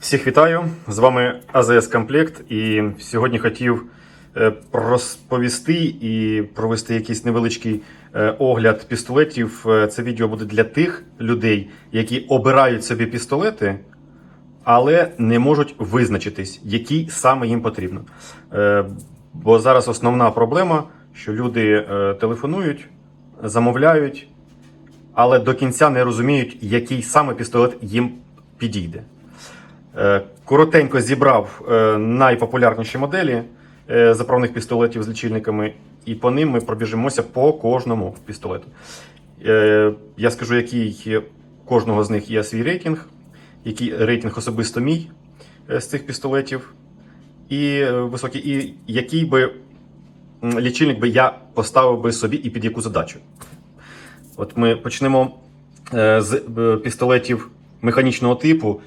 Всіх вітаю! З вами АЗС Комплект. І сьогодні хотів е, розповісти і провести якийсь невеличкий е, огляд пістолетів. Е, Це відео буде для тих людей, які обирають собі пістолети, але не можуть визначитись, який саме їм потрібно. Бо зараз основна проблема, що люди телефонують, замовляють, але до кінця не розуміють, який саме пістолет їм підійде. Е, Коротенько зібрав е, найпопулярніші моделі е, заправних пістолетів з лічильниками, і по ним ми пробіжимося по кожному пістолету. Я скажу, який кожного з них є свій рейтинг, який рейтинг особисто мій з цих пістолетів, і високий, і який би лічильник би я поставив би собі і під яку задачу. От ми почнемо з пістолетів механічного типу.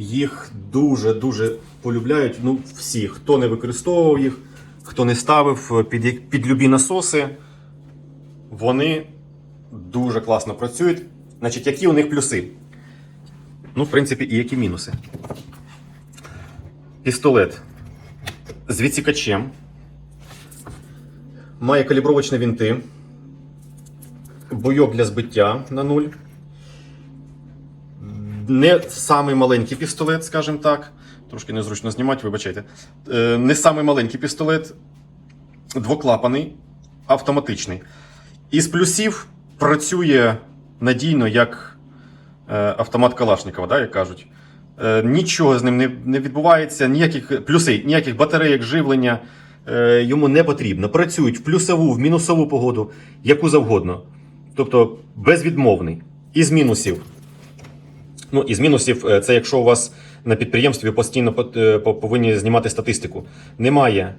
Їх дуже-дуже полюбляють. Ну, всі, хто не використовував їх, хто не ставив е, під, під любі насоси, вони дуже класно працюють. Значить, які у них плюси? Ну, в принципі, і які мінуси. Пістолет з відсікачем. Має калібровочні вінти. Бойок для збиття на нуль. Не самий маленький пістолет, скажімо так. Трошки незручно знімати, вибачайте. Е, Не самий маленький пістолет, двоклапаний, автоматичний. Із плюсів працює надійно як е, автомат Калашникова, да, як кажуть. Е, Нічого з ним не, відбувається, ніяких плюси, ніяких батарейок, живлення йому не потрібно. Працюють в плюсову, в мінусову погоду, яку завгодно. Тобто безвідмовний. Із мінусів. Ну, із мінусів, е, це якщо у вас на підприємстві постійно е, по- повинні знімати статистику. Немає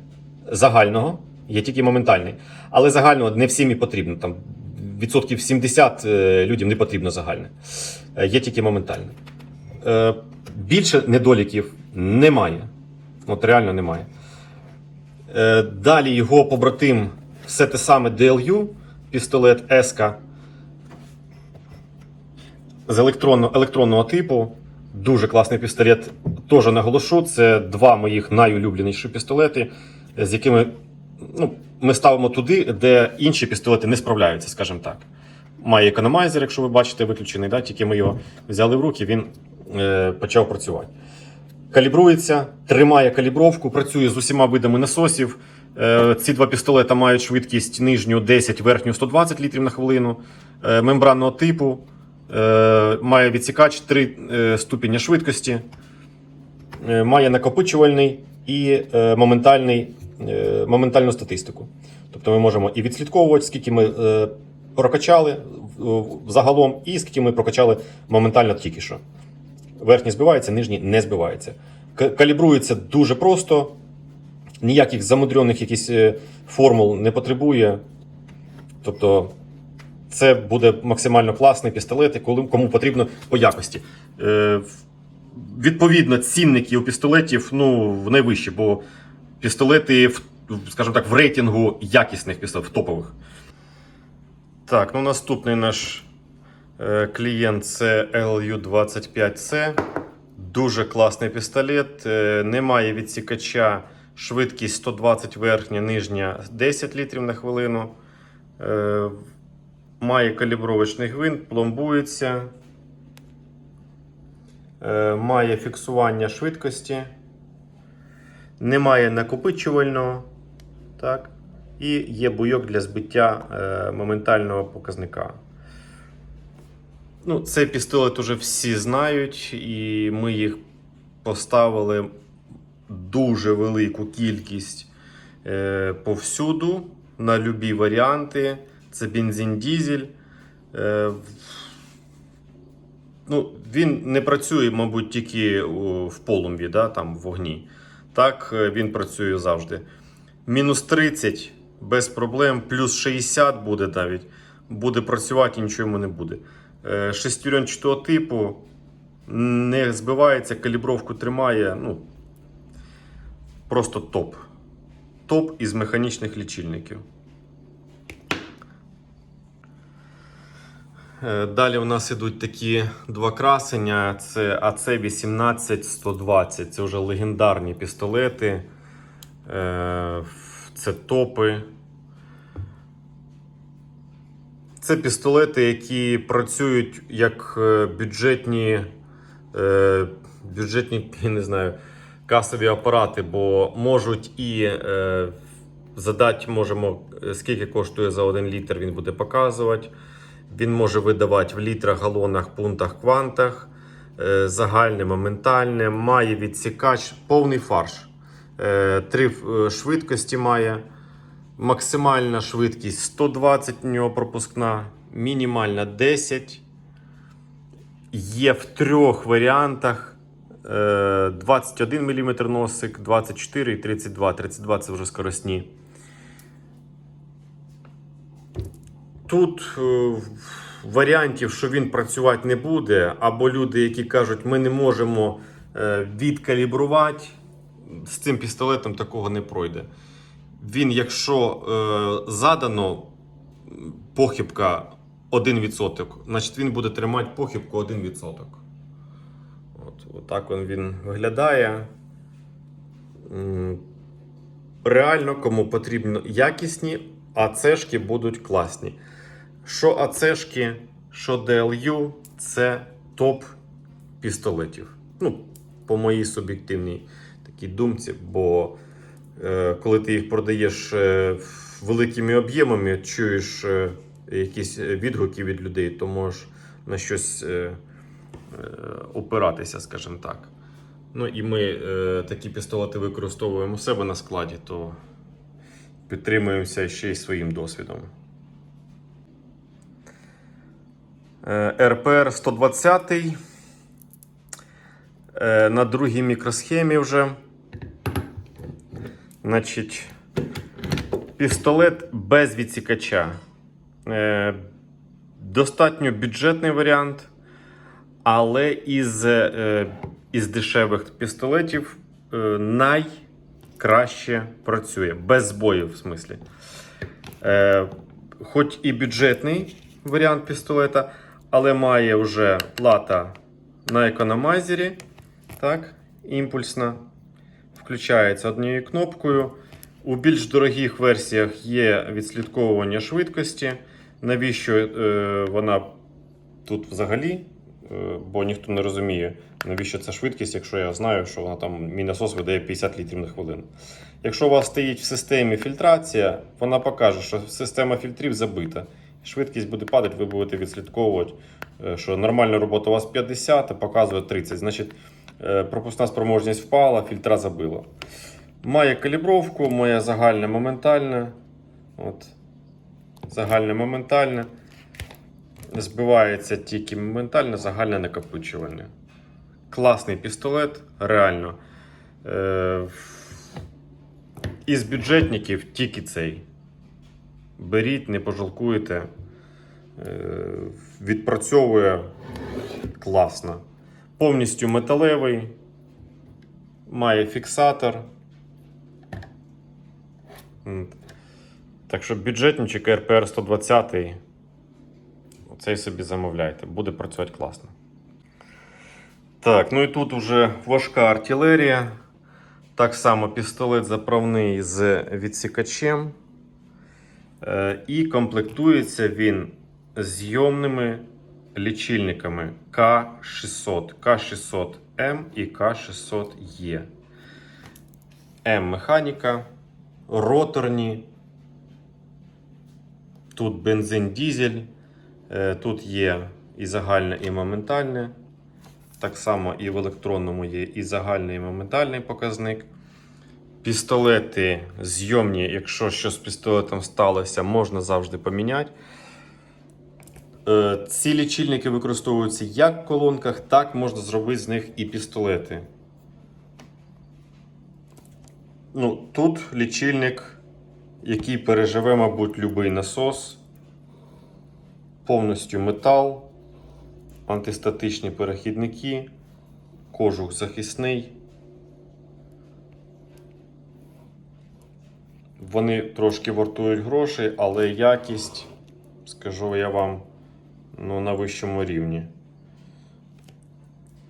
загального, є тільки моментальний. Але загального не всім і потрібно. Там відсотків 70 е, людям не потрібно загальне. Є тільки моментальне. Більше недоліків немає. От реально немає. Далі його побратим все те саме DLU, пістолет SK з електронно, електронного типу. Дуже класний пістолет. Теж наголошу, це два моїх найулюбленіші пістолети, з якими ну, ми ставимо туди, де інші пістолети не справляються, скажімо так. Має економайзер, якщо ви бачите, виключений, да? тільки ми його взяли в руки, він е, почав працювати. Калібрується, тримає калібровку, працює з усіма видами насосів. Е, Ці два пістолета мають швидкість нижню 10, верхню 120 літрів на хвилину, е, мембранного типу, має відсікач 3 е, ступеня швидкості, е, має накопичувальний і е, моментальний, е, моментальну статистику. Тобто ми можемо і відслідковувати, скільки ми е, прокачали загалом, і скільки ми прокачали моментально тільки що. Верхній збивається, нижній не збивається. Калібрується дуже просто, ніяких замудрених якісь е, формул не потребує. Тобто, це буде максимально класний пістолет, коли- кому потрібно по якості. Е, Відповідно, цінники у пістолетів ну, найвищі, бо пістолети, скажімо так, в рейтингу якісних пістолетів, топових. Так, ну наступний наш Е, Клієнт це LU25C. Дуже класний пістолет. Е, Немає відсікача. Швидкість 120 верхня, нижня 10 літрів на хвилину. Е, Має калібровочний гвинт, пломбується. Е, Має фіксування швидкості. Немає накопичувального. Так. І є буйок для збиття е, моментального показника. Ну, цей пістолет уже всі знають, і ми їх поставили дуже велику кількість е, повсюду на любі варіанти. Це бензин дізель. Е, ну, він не працює, мабуть, тільки в полум'ї, да, там, в вогні. Так, е, він працює завжди. Мінус 30 без проблем, плюс 60 буде навіть. Буде працювати і нічого йому не буде. Е, Шестеренчатого типу не збивається, калібровку тримає. Ну, просто топ. Топ із механічних лічильників. Далі у нас ідуть такі два красення. Це АЦ-18-120. Це вже легендарні пістолети. Е, Це топи. Це пістолети, які працюють як е, бюджетні, е, бюджетні не знаю, касові апарати, бо можуть і е, задати можемо, е, скільки коштує за один літр, він буде показувати. Він може видавати в літрах, галонах, пунктах, квантах, е, загальне, моментальне, має відсікач, повний фарш. Е, Три е, швидкості має. Максимальна швидкість 120 у нього пропускна, мінімальна 10. Є в трьох варіантах. Е, 21 мм носик, 24 і 32. 32 це вже скоросні. Тут е, варіантів, що він працювати не буде, або люди, які кажуть, ми не можемо е, відкалібрувати, з цим пістолетом такого не пройде. Він, якщо е, задано похибка 1%, значить він буде тримати похибку 1%. От, отак він, виглядає. Реально, кому потрібно якісні, АЦшки будуть класні. Що АЦшки, що DLU це топ пістолетів. Ну, по моїй суб'єктивній такій думці, бо е, коли ти їх продаєш е, великими об'ємами, чуєш е, якісь відгуки від людей, то можеш на щось е, е, опиратися, скажімо так. Ну і ми е, такі пістолети використовуємо у себе на складі, то підтримуємося ще й своїм досвідом. Е, РПР 120 е, на другій мікросхемі вже. Значить, пістолет без відсікача. Е, достатньо бюджетний варіант, але із, е, із дешевих пістолетів е, найкраще працює. Без збоїв, в смислі. Е, хоч і бюджетний варіант пістолета, але має вже плата на економайзері. Так, імпульсна. Включається однією кнопкою. У більш дорогих версіях є відслідковування швидкості. Навіщо е, вона тут взагалі? Е, бо ніхто не розуміє, навіщо ця швидкість, якщо я знаю, що вона там мій насос видає 50 літрів на хвилину. Якщо у вас стоїть в системі фільтрація, вона покаже, що система фільтрів забита. Швидкість буде падати, ви будете відслідковувати, е, що нормальна робота у вас 50, а показує 30. Значить, е, пропускна спроможність впала, фільтра забила. Має калібровку, моє загальне моментальне. От. Загальне моментальне. Збивається тільки моментальне, загальне накопичувальне. Класний пістолет, реально. Е, із бюджетників тільки цей. Беріть, не пожалкуєте. Е, відпрацьовує класно. Повністю металевий, має фіксатор. Так що бюджетничок РПР 120 оцей собі замовляйте, буде працювати класно. Так, ну і тут вже важка артилерія. Так само пістолет заправний з відсікачем. Е, І комплектується він зйомними лічильниками К600, К600М і К600Е. М механіка, роторні. Тут бензин дізель, Е, тут є і загальне, і моментальне. Так само і в електронному є і загальний, і моментальний показник. Пістолети зйомні, якщо щось з пістолетом сталося, можна завжди поміняти. Е, Ці лічильники використовуються як в колонках, так можна зробити з них і пістолети. Ну, Тут лічильник, який переживе, мабуть, будь-який насос. Повністю метал, антистатичні перехідники, кожух захисний. Вони трошки вартують грошей, але якість, скажу я вам, ну, на вищому рівні.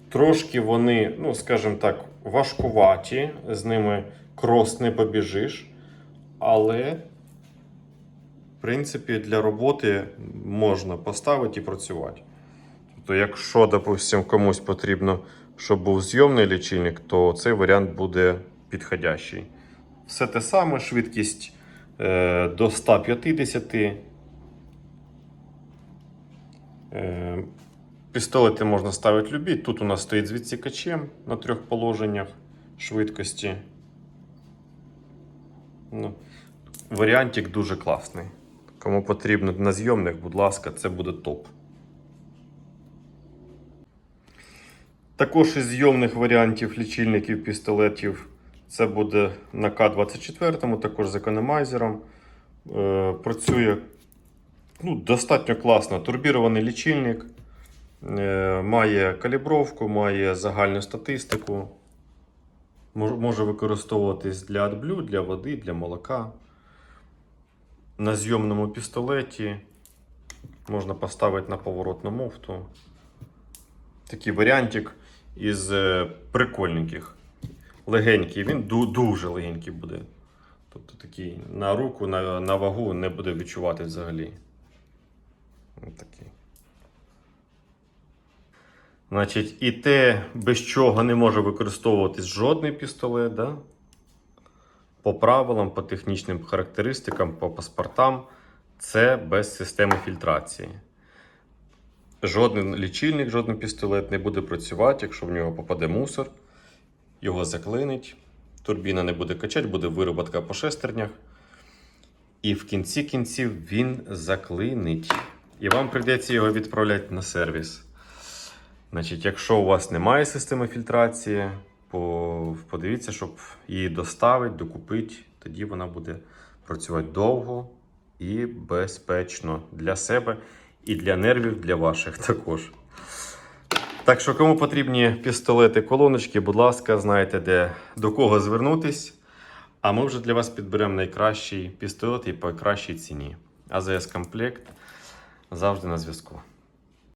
Трошки вони, ну, скажімо так, важкуваті, з ними крос не побіжиш, але, в принципі, для роботи можна поставити і працювати. Тобто, якщо, допустимо, комусь потрібно, щоб був зйомний лічильник, то цей варіант буде підходящий. Все те саме, швидкість е, до 150. Е, Пістолети можна ставити любі. Тут у нас стоїть з відсікачем на трьох положеннях швидкості. Ну, варіантик дуже класний. Кому потрібно на зйомних, будь ласка, це буде топ. Також із зйомних варіантів лічильників пістолетів це буде на К-24, також з економайзером. Е, працює ну, достатньо класно. Турбірований лічильник, е, має калібровку, має загальну статистику. Може використовуватись для AdBlue, для води, для молока. На зйомному пістолеті можна поставити на поворотну муфту. Такий варіантик із е, прикольненьких. Легенький, він ду- дуже легенький буде. Тобто такий на руку, на, на вагу не буде відчувати взагалі. Такий. Значить, і те, без чого не може використовуватись жодний пістолет, да? по правилам, по технічним характеристикам, по паспортам, це без системи фільтрації. Жоден лічильник, жоден пістолет не буде працювати, якщо в нього попаде мусор, його заклинить, турбіна не буде качати, буде вироботка по шестернях. І в кінці кінців він заклинить. І вам прийдеться його відправляти на сервіс. Значить, якщо у вас немає системи фільтрації, по- подивіться, щоб її доставити, докупити, тоді вона буде працювати довго і безпечно для себе і для нервів, для ваших також. Так що, кому потрібні пістолети, колоночки, будь ласка, знаєте, де до кого звернутись. А ми вже для вас підберемо найкращий пістолет і по кращій ціні. АЗС комплект завжди на зв'язку.